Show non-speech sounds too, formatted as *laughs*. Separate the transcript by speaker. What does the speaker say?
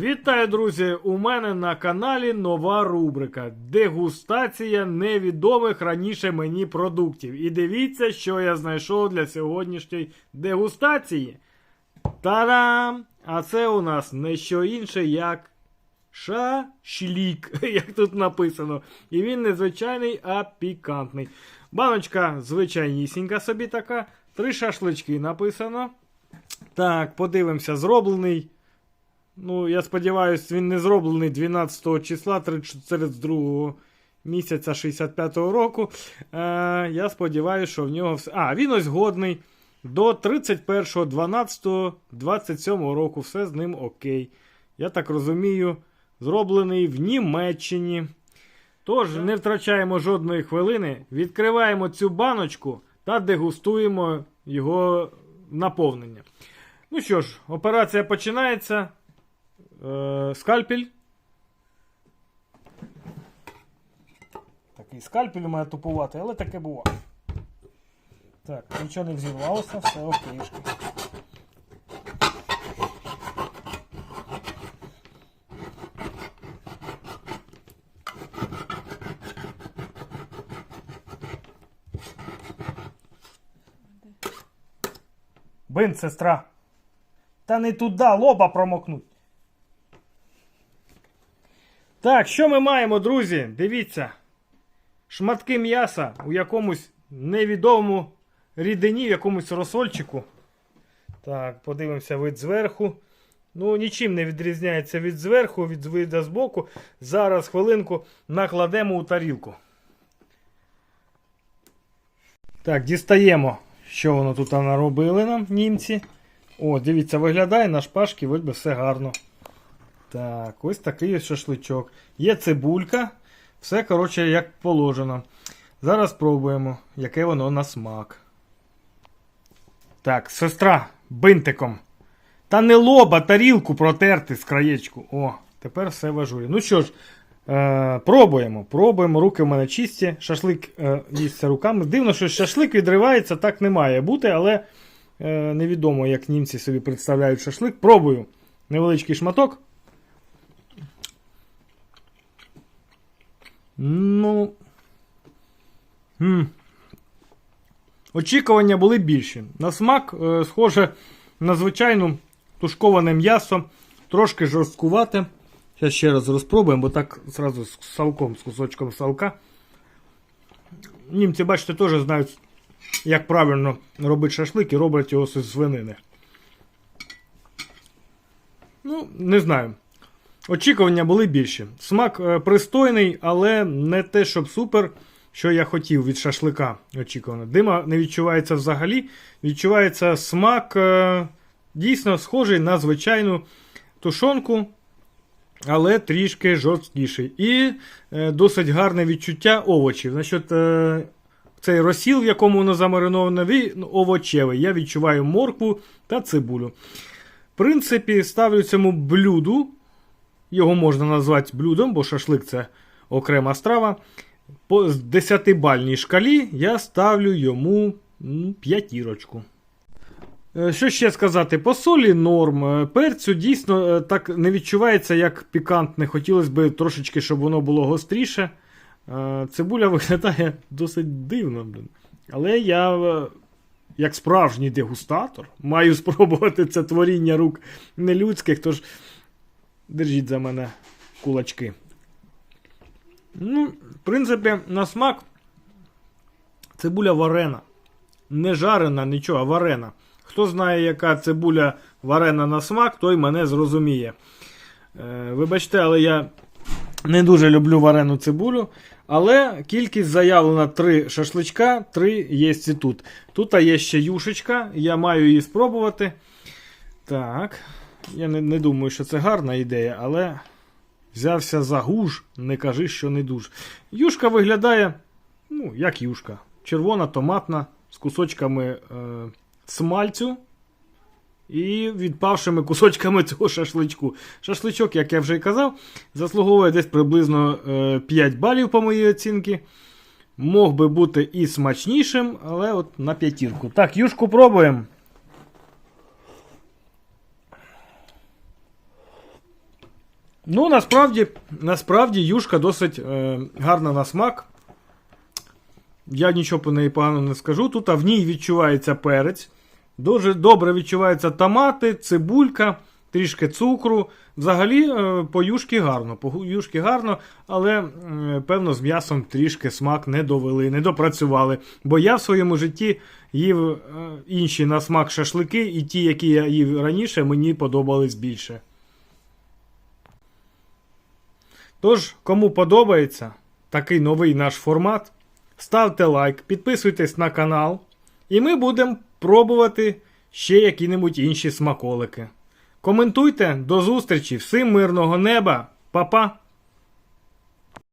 Speaker 1: Вітаю, друзі! У мене на каналі нова рубрика Дегустація невідомих раніше мені продуктів. І дивіться, що я знайшов для сьогоднішньої дегустації. Та-дам! А це у нас не що інше, як шашлік, *laughs* як тут написано. І він не звичайний, а пікантний. Баночка звичайнісінька собі така. Три шашлички написано. Так, подивимося, зроблений. Ну, я сподіваюся, він не зроблений 12 числа 32 місяця 65-го року. Е, я сподіваюся, що в нього все. А, він ось годний. До 31.12.27 року все з ним окей. Я так розумію, зроблений в Німеччині. Тож, не втрачаємо жодної хвилини, відкриваємо цю баночку та дегустуємо його наповнення. Ну що ж, операція починається. Е, скальпель. Такий скальпель у мене тупуватий, але таке буває. Так, нічого не взірвалося, все окейшки. Бин, сестра. Та не туди лоба промокнуть. Так, що ми маємо, друзі? Дивіться. Шматки м'яса у якомусь невідомому рідині, в якомусь розсольчику. Так, подивимося вид зверху. Ну, нічим не відрізняється від зверху, від вида збоку. Зараз хвилинку накладемо у тарілку. Так, дістаємо, що воно тут наробили нам, німці. О, дивіться, виглядає на шпажки, вроді би все гарно. Так, ось такий шашличок. Є цибулька. Все, коротше, як положено. Зараз спробуємо, яке воно на смак. Так, сестра, бинтиком. Та не лоба, тарілку протерти з краєчку. О, тепер все в ажурі. Ну що ж, е, пробуємо. Пробуємо. Руки в мене чисті. Шашлик е, їсться руками. Дивно, що шашлик відривається, так не має бути, але е, невідомо, як німці собі представляють шашлик. Пробую. Невеличкий шматок. Ну. М. Очікування були більші. На смак е, схоже на звичайну тушковане м'ясо, трошки жорсткувате. Зараз ще раз розпробуємо, бо так зразу з салком, з кусочком салка. Німці, бачите, теж знають, як правильно робити шашлик і роблять його з свинини. Ну, не знаю. Очікування були більші. Смак е, пристойний, але не те, щоб супер, що я хотів від шашлика очікувано. Дима не відчувається взагалі. Відчувається смак е, дійсно схожий на звичайну тушонку, але трішки жорсткіший. І е, досить гарне відчуття овочів. Значить, цей розсіл, в якому воно замариновано, він овочевий. Я відчуваю моркву та цибулю. В принципі, ставлю цьому блюду. Його можна назвати блюдом, бо шашлик це окрема страва. По 10-бальній шкалі я ставлю йому п'ятірочку. Е, Що ще сказати? По солі норм. Е, Перцю дійсно е, так не відчувається, як пікантне. Хотілося б трошечки, щоб воно було гостріше. Цибуля *laughs* виглядає досить дивно. блін. Але я, як справжній дегустатор, маю спробувати це творіння рук нелюдських, тож держіть за мене кулачки. Ну, в принципі, на смак цибуля варена. Не жарена, нічого, а варена. Хто знає, яка цибуля варена на смак, той мене зрозуміє. Е, вибачте, але я не дуже люблю варену цибулю. Але кількість заявлена 3 шашличка, 3 є і тут. Тут є ще юшечка, я маю її спробувати. Так. Я не, не думаю, що це гарна ідея, але взявся за гуж, не кажи, що не дуж. Юшка виглядає, ну, як юшка. Червона, томатна, з кусочками е, смальцю і відпавшими кусочками цього шашличку. Шашличок, як я вже й казав, заслуговує десь приблизно е, 5 балів по моїй оцінці. Мог би бути і смачнішим, але от на п'ятірку. Так, юшку пробуємо. Ну, насправді, насправді юшка досить е, гарна на смак. Я нічого по неї погано не скажу. Тут а в ній відчувається перець. Дуже добре відчуваються томати, цибулька, трішки цукру. Взагалі, е, по юшки гарно. По юшки гарно, але е, певно з м'ясом трішки смак не довели, не допрацювали. Бо я в своєму житті їв е, інші на смак шашлики, і ті, які я їв раніше, мені подобались більше. Тож, кому подобається такий новий наш формат, ставте лайк, підписуйтесь на канал, і ми будемо пробувати ще які-небудь інші смаколики. Коментуйте, до зустрічі, всім мирного неба, Па-па!